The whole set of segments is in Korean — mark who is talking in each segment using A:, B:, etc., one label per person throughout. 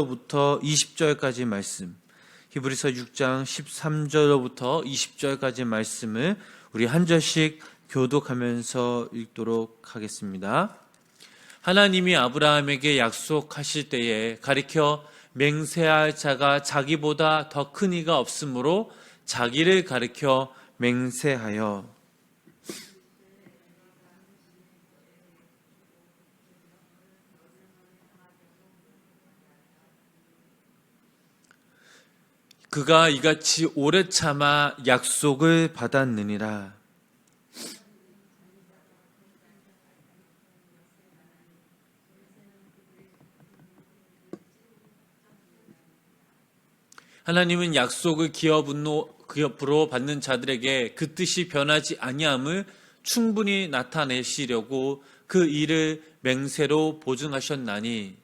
A: 부터 20절까지 말씀, 히브리서 6장 13절로부터 20절까지 말씀을 우리 한 절씩 교독하면서 읽도록 하겠습니다. 하나님이 아브라함에게 약속하실 때에 가리켜 맹세할 자가 자기보다 더 큰 이가 없으므로 자기를 가리켜 맹세하여 그가 이같이 오래 참아 약속을 받았느니라. 하나님은 약속을 기업으로 기업으로 받는 자들에게 그 뜻이 변하지 아니함을 충분히 나타내시려고 그 일을 맹세로 보증하셨나니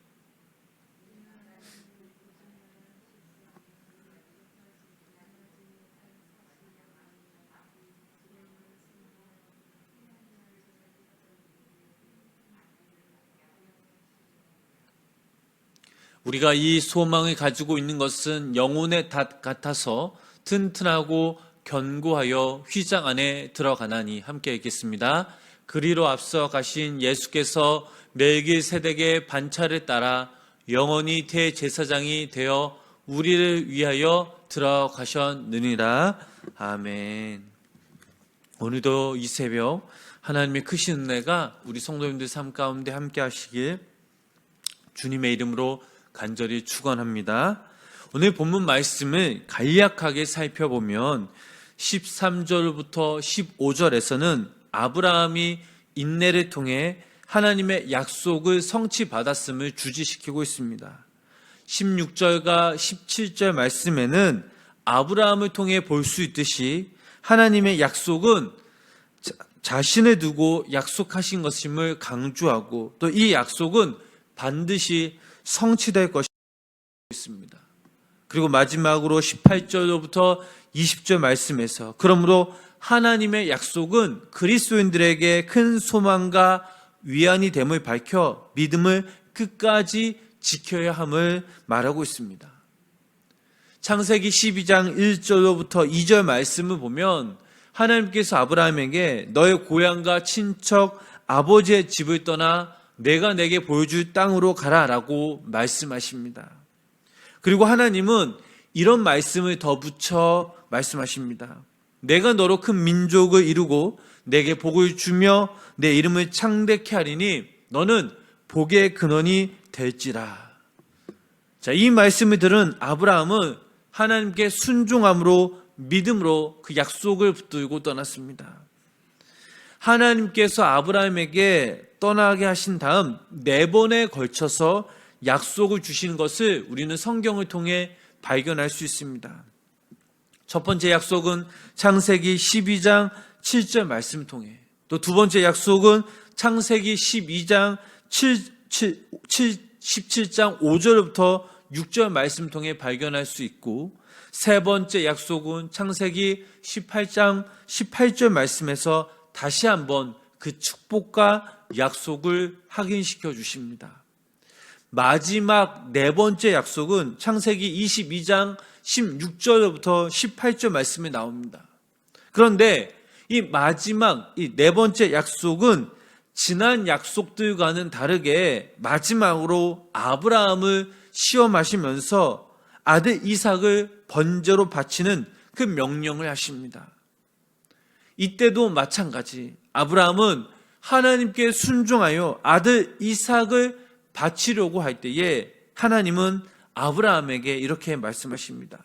A: 우리가 이 소망을 가지고 있는 것은 영혼의 닷 같아서 튼튼하고 견고하여 휘장 안에 들어가나니 함께 읽겠습니다. 그리로 앞서 가신 예수께서 멜기 세덱의 반차를 따라 영원히 대제사장이 되어 우리를 위하여 들어가셨느니라. 아멘. 오늘도 이 새벽 하나님의 크신 은혜가 우리 성도님들 삶 가운데 함께 하시길 주님의 이름으로 간절히 축원합니다. 오늘 본문 말씀을 간략하게 살펴보면 13절부터 15절에서는 아브라함이 인내를 통해 하나님의 약속을 성취받았음을 주지시키고 있습니다. 16절과 17절 말씀에는 아브라함을 통해 볼 수 있듯이 하나님의 약속은 자- 자신을 두고 약속하신 것임을 강조하고 또 이 약속은 반드시 성취될 것이 있습니다. 그리고 마지막으로 18절로부터 20절 말씀에서 그러므로 하나님의 약속은 그리스도인들에게 큰 소망과 위안이 됨을 밝혀 믿음을 끝까지 지켜야 함을 말하고 있습니다. 창세기 12장 1절로부터 2절 말씀을 보면 하나님께서 아브라함에게 너의 고향과 친척 아버지의 집을 떠나 내가 내게 보여줄 땅으로 가라라고 말씀하십니다. 그리고 하나님은 이런 말씀을 더 붙여 말씀하십니다. 내가 너로 큰 민족을 이루고 내게 복을 주며 내 이름을 창대케 하리니 너는 복의 근원이 될지라. 자, 이 말씀을 들은 아브라함은 하나님께 순종함으로 믿음으로 그 약속을 붙들고 떠났습니다. 하나님께서 아브라함에게 떠나게 하신 다음 네 번에 걸쳐서 약속을 주신 것을 우리는 성경을 통해 발견할 수 있습니다. 첫 번째 약속은 창세기 12장 7절 말씀 통해 또 두 번째 약속은 창세기 12장 7, 7, 7, 17장 5절부터 6절 말씀 통해 발견할 수 있고 세 번째 약속은 창세기 18장 18절 말씀에서 다시 한번 그 축복과 약속을 확인시켜 주십니다. 마지막 네 번째 약속은 창세기 22장 16절부터 18절 말씀에 나옵니다. 그런데 이 마지막 이 네 번째 약속은 지난 약속들과는 다르게 마지막으로 아브라함을 시험하시면서 아들 이삭을 번제로 바치는 그 명령을 하십니다. 이때도 마찬가지 아브라함은 하나님께 순종하여 아들 이삭을 바치려고 할 때에 하나님은 아브라함에게 이렇게 말씀하십니다.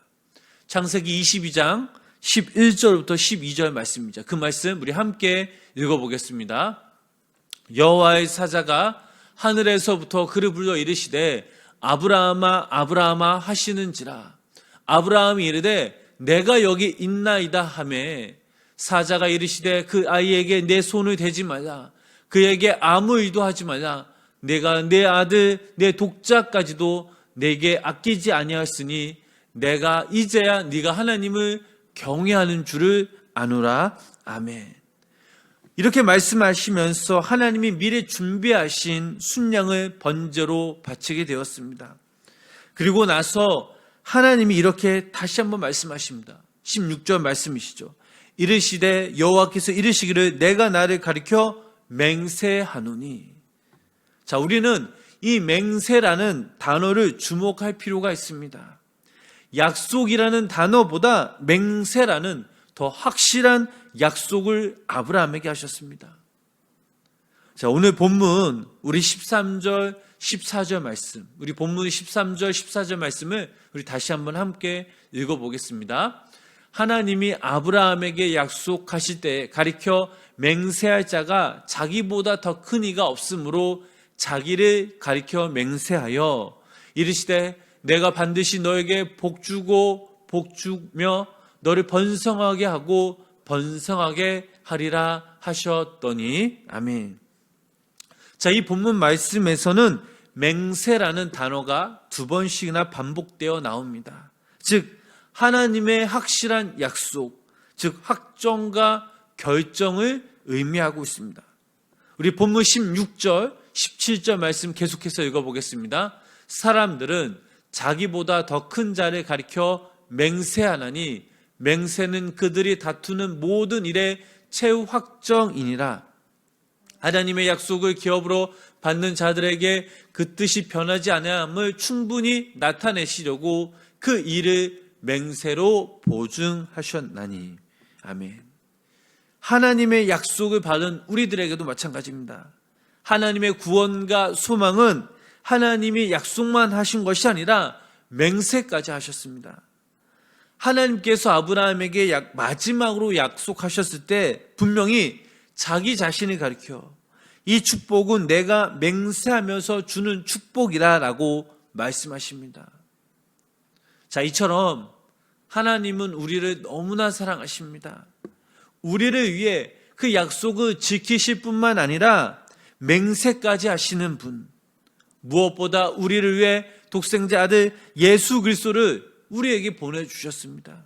A: 창세기 22장 11절부터 12절 말씀입니다. 그 말씀 우리 함께 읽어보겠습니다. 여호와의 사자가 하늘에서부터 그를 불러 이르시되 아브라함아 아브라함아 하시는지라 아브라함이 이르되 내가 여기 있나이다 하매 사자가 이르시되 그 아이에게 내 손을 대지 말라 그에게 아무 일도 하지 말라 내가 내 아들 내 독자까지도 내게 아끼지 아니하였으니 내가 이제야 네가 하나님을 경외하는 줄을 아노라 아멘. 이렇게 말씀하시면서 하나님이 미래 준비하신 순양을 번제로 바치게 되었습니다. 그리고 나서 하나님이 이렇게 다시 한번 말씀하십니다. 16절 말씀이시죠. 이르시되 여호와께서 이르시기를 내가 나를 가리켜 맹세하노니. 자, 우리는 이 맹세라는 단어를 주목할 필요가 있습니다. 약속이라는 단어보다 맹세라는 더 확실한 약속을 아브라함에게 하셨습니다. 자, 오늘 본문 우리 13절, 14절 말씀, 우리 본문 13절, 14절 말씀을 우리 다시 한번 함께 읽어 보겠습니다. 하나님이 아브라함에게 약속하실 때 가리켜 맹세할 자가 자기보다 더 큰 이가 없으므로 자기를 가리켜 맹세하여 이르시되 내가 반드시 너에게 복 주고 복 주며 너를 번성하게 하고 번성하게 하리라 하셨더니 아멘. 자, 이 본문 말씀에서는 맹세라는 단어가 두 번씩이나 반복되어 나옵니다. 즉, 하나님의 확실한 약속, 즉, 확정과 결정을 의미하고 있습니다. 우리 본문 16절, 17절 말씀 계속해서 읽어보겠습니다. 사람들은 자기보다 더 큰 자를 가리켜 맹세하나니 맹세는 그들이 다투는 모든 일의 최후 확정이니라. 하나님의 약속을 기업으로 받는 자들에게 그 뜻이 변하지 않음을 충분히 나타내시려고 그 일을 맹세로 보증하셨나니. 아멘. 하나님의 약속을 받은 우리들에게도 마찬가지입니다. 하나님의 구원과 소망은 하나님이 약속만 하신 것이 아니라 맹세까지 하셨습니다. 하나님께서 아브라함에게 약, 마지막으로 약속하셨을 때 분명히 자기 자신을 가리켜 이 축복은 내가 맹세하면서 주는 축복이라라고 말씀하십니다. 자, 이처럼 하나님은 우리를 너무나 사랑하십니다. 우리를 위해 그 약속을 지키실 뿐만 아니라 맹세까지 하시는 분. 무엇보다 우리를 위해 독생자 아들 예수 그리스도를 우리에게 보내 주셨습니다.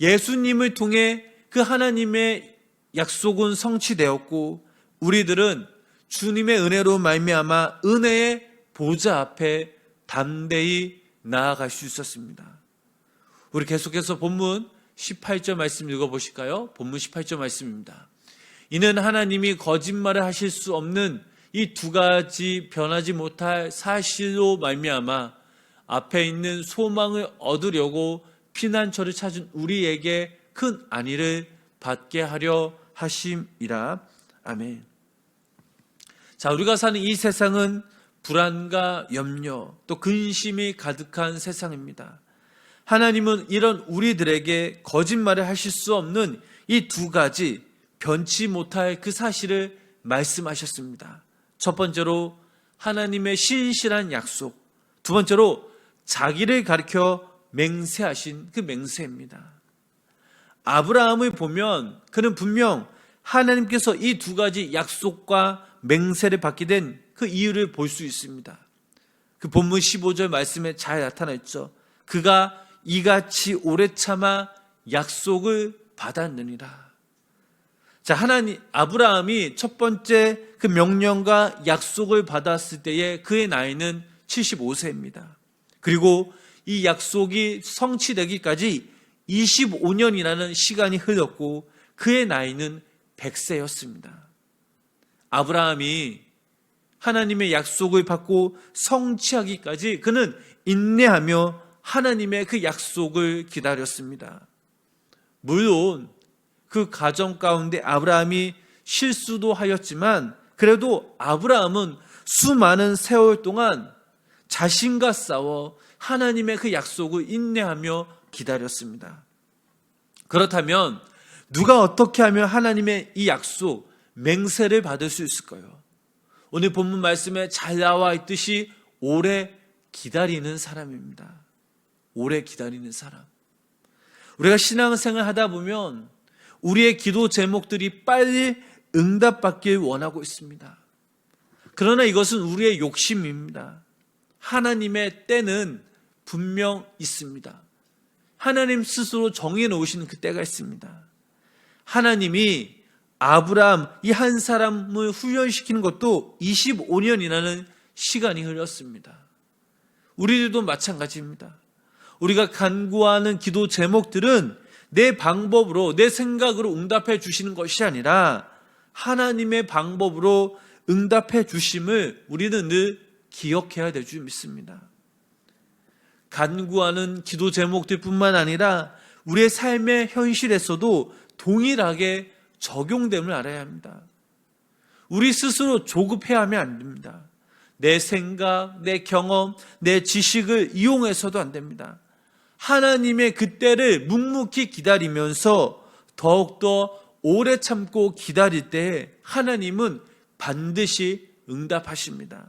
A: 예수님을 통해 그 하나님의 약속은 성취되었고 우리들은 주님의 은혜로 말미암아 은혜의 보좌 앞에 담대히 나아갈 수 있었습니다. 우리 계속해서 본문 18절 말씀 읽어보실까요? 본문 18절 말씀입니다. 이는 하나님이 거짓말을 하실 수 없는 이 두 가지 변하지 못할 사실로 말미암아 앞에 있는 소망을 얻으려고 피난처를 찾은 우리에게 큰 안위를 받게 하려 하심이라. 아멘. 자, 우리가 사는 이 세상은 불안과 염려, 또 근심이 가득한 세상입니다. 하나님은 이런 우리들에게 거짓말을 하실 수 없는 이 두 가지 변치 못할 그 사실을 말씀하셨습니다. 첫 번째로 하나님의 신실한 약속, 두 번째로 자기를 가리켜 맹세하신 그 맹세입니다. 아브라함을 보면 그는 분명 하나님께서 이 두 가지 약속과 맹세를 받게 된 그 이유를 볼 수 있습니다. 그 본문 15절 말씀에 잘 나타나 있죠. 그가 이같이 오래 참아 약속을 받았느니라. 자, 하나님, 아브라함이 첫 번째 그 명령과 약속을 받았을 때에 그의 나이는 75세입니다. 그리고 이 약속이 성취되기까지 25년이라는 시간이 흘렀고 그의 나이는 100세였습니다. 아브라함이 하나님의 약속을 받고 성취하기까지 그는 인내하며 하나님의 그 약속을 기다렸습니다. 물론 그 가정 가운데 아브라함이 실수도 하였지만 그래도 아브라함은 수많은 세월 동안 자신과 싸워 하나님의 그 약속을 인내하며 기다렸습니다. 그렇다면 누가 어떻게 하면 하나님의 이 약속, 맹세를 받을 수 있을까요? 오늘 본문 말씀에 잘 나와 있듯이 오래 기다리는 사람입니다. 오래 기다리는 사람. 우리가 신앙생활 하다 보면 우리의 기도 제목들이 빨리 응답받길 원하고 있습니다. 그러나 이것은 우리의 욕심입니다. 하나님의 때는 분명 있습니다. 하나님 스스로 정해 놓으신 그 때가 있습니다. 하나님이 아브라함 이 한 사람을 훈련시키는 것도 25년이라는 시간이 흘렀습니다. 우리들도 마찬가지입니다. 우리가 간구하는 기도 제목들은 내 방법으로, 내 생각으로 응답해 주시는 것이 아니라 하나님의 방법으로 응답해 주심을 우리는 늘 기억해야 될 줄 믿습니다. 간구하는 기도 제목들 뿐만 아니라 우리의 삶의 현실에서도 동일하게 적용됨을 알아야 합니다. 우리 스스로 조급해야 하면 안 됩니다. 내 생각, 내 경험, 내 지식을 이용해서도 안 됩니다. 하나님의 그때를 묵묵히 기다리면서 더욱더 오래 참고 기다릴 때 하나님은 반드시 응답하십니다.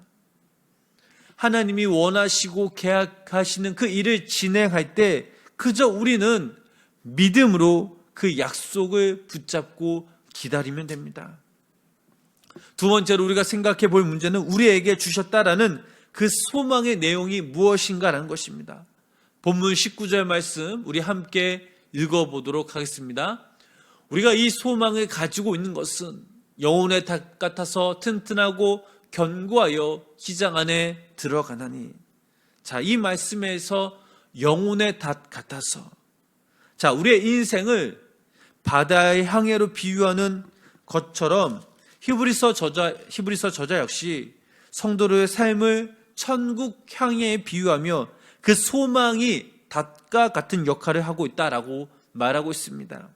A: 하나님이 원하시고 계약하시는 그 일을 진행할 때 그저 우리는 믿음으로 그 약속을 붙잡고 기다리면 됩니다. 두 번째로 우리가 생각해 볼 문제는 우리에게 주셨다라는 그 소망의 내용이 무엇인가라는 것입니다. 본문 19절 말씀 우리 함께 읽어보도록 하겠습니다. 우리가 이 소망을 가지고 있는 것은 영혼의 닭 같아서 튼튼하고 견고하여 기장 안에 들어가나니. 자, 이 말씀에서 영혼의 닷 같아서. 자, 우리의 인생을 바다의 항해로 비유하는 것처럼 히브리서 저자, 히브리서 저자 역시 성도의 삶을 천국 향해에 비유하며 그 소망이 닷과 같은 역할을 하고 있다라고 말하고 있습니다.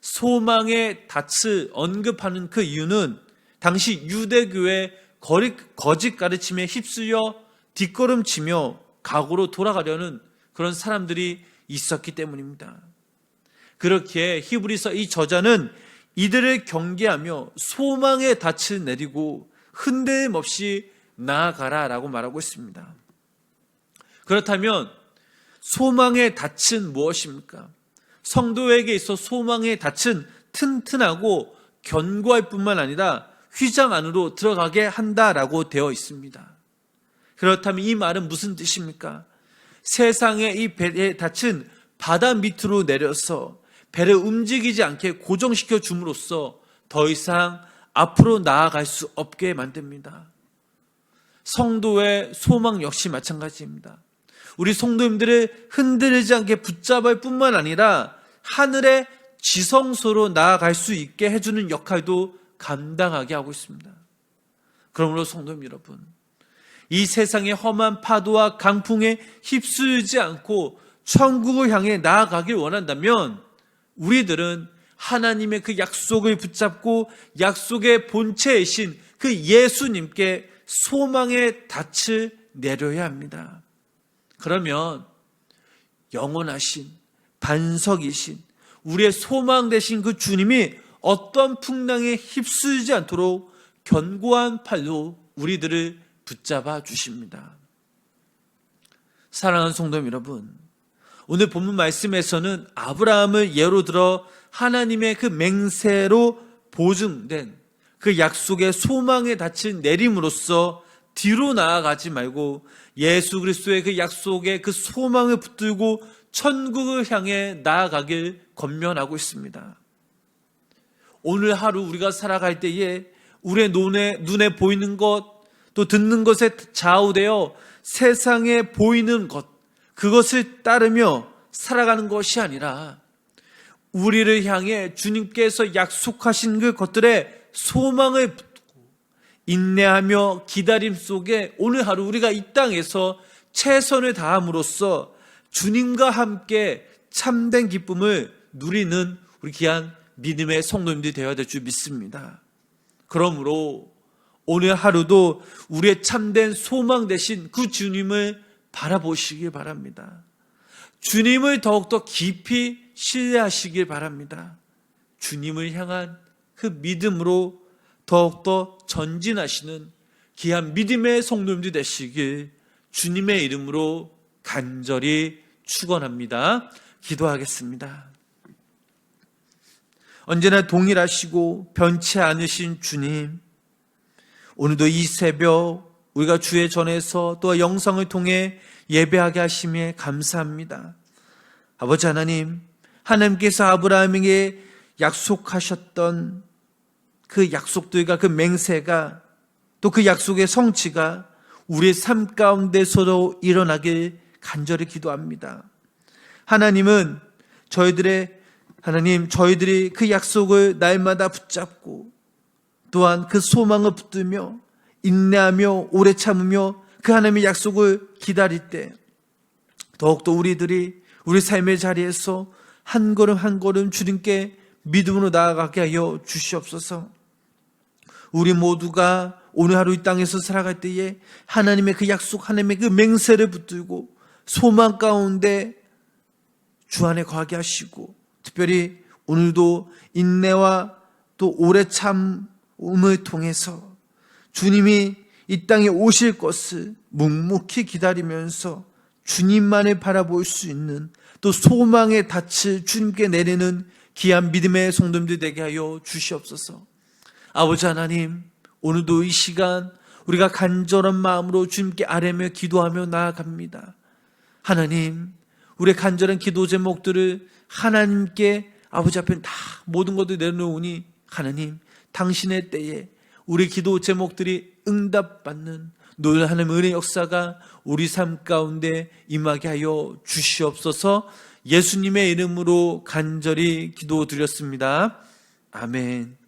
A: 소망의 닷을 언급하는 그 이유는 당시 유대교의 거짓 가르침에 휩쓸려 뒷걸음치며 각오로 돌아가려는 그런 사람들이 있었기 때문입니다. 그렇게 히브리서 이 저자는 이들을 경계하며 소망의 닻을 내리고 흔들림 없이 나아가라 라고 말하고 있습니다. 그렇다면 소망의 닻은 무엇입니까? 성도에게 있어 소망의 닻은 튼튼하고 견고할 뿐만 아니라 휘장 안으로 들어가게 한다라고 되어 있습니다. 그렇다면 이 말은 무슨 뜻입니까? 세상의 이 배의 닻은 바다 밑으로 내려서 배를 움직이지 않게 고정시켜 줌으로써 더 이상 앞으로 나아갈 수 없게 만듭니다. 성도의 소망 역시 마찬가지입니다. 우리 성도님들을 흔들리지 않게 붙잡을 뿐만 아니라 하늘의 지성소로 나아갈 수 있게 해주는 역할도 감당하게 하고 있습니다. 그러므로 성도님 여러분, 이 세상의 험한 파도와 강풍에 휩쓸지 않고 천국을 향해 나아가길 원한다면 우리들은 하나님의 그 약속을 붙잡고 약속의 본체이신 그 예수님께 소망의 닻을 내려야 합니다. 그러면 영원하신 반석이신 우리의 소망 되신 그 주님이 어떤 풍랑에 휩쓸지 않도록 견고한 팔로 우리들을 붙잡아 주십니다. 사랑하는 성도 여러분, 오늘 본문 말씀에서는 아브라함을 예로 들어 하나님의 그 맹세로 보증된 그 약속의 소망에 닫힌 내림으로써 뒤로 나아가지 말고 예수 그리스도의 그 약속의 그 소망을 붙들고 천국을 향해 나아가길 권면하고 있습니다. 오늘 하루 우리가 살아갈 때에 우리의 눈에, 눈에 보이는 것, 또 듣는 것에 좌우되어 세상에 보이는 것, 그것을 따르며 살아가는 것이 아니라 우리를 향해 주님께서 약속하신 그 것들에 소망을 인내하며 기다림 속에 오늘 하루 우리가 이 땅에서 최선을 다함으로써 주님과 함께 참된 기쁨을 누리는 우리 귀한 믿음의 성도님들이 되어야 될 줄 믿습니다. 그러므로 오늘 하루도 우리의 참된 소망 대신 그 주님을 바라보시길 바랍니다. 주님을 더욱더 깊이 신뢰하시길 바랍니다. 주님을 향한 그 믿음으로 더욱더 전진하시는 귀한 믿음의 성도님들 되시길 주님의 이름으로 간절히 축원합니다. 기도하겠습니다. 언제나 동일하시고 변치 않으신 주님, 오늘도 이 새벽 우리가 주의 전에서 또 영상을 통해 예배하게 하심에 감사합니다. 아버지 하나님, 하나님께서 아브라함에게 약속하셨던 그 약속들과 그 맹세가 또 그 약속의 성취가 우리의 삶 가운데서도 일어나길 간절히 기도합니다. 하나님은 저희들의 하나님 저희들이 그 약속을 날마다 붙잡고 또한 그 소망을 붙들며 인내하며 오래 참으며 그 하나님의 약속을 기다릴 때 더욱더 우리들이 우리 삶의 자리에서 한 걸음 한 걸음 주님께 믿음으로 나아가게 하여 주시옵소서. 우리 모두가 오늘 하루 이 땅에서 살아갈 때에 하나님의 그 약속, 하나님의 그 맹세를 붙들고 소망 가운데 주 안에 거하게 하시고 특별히 오늘도 인내와 또 오래 참음을 통해서 주님이 이 땅에 오실 것을 묵묵히 기다리면서 주님만을 바라볼 수 있는 또 소망의 닻을 주님께 내리는 귀한 믿음의 성도님들 되게 하여 주시옵소서. 아버지 하나님, 오늘도 이 시간 우리가 간절한 마음으로 주님께 아뢰며 기도하며 나아갑니다. 하나님, 우리의 간절한 기도 제목들을 하나님께 아버지 앞에 다 모든 것을 내놓으니 하나님, 당신의 때에 우리 기도 제목들이 응답받는 놀 하나님 은혜 역사가 우리 삶 가운데 임하게 하여 주시옵소서 예수님의 이름으로 간절히 기도드렸습니다. 아멘.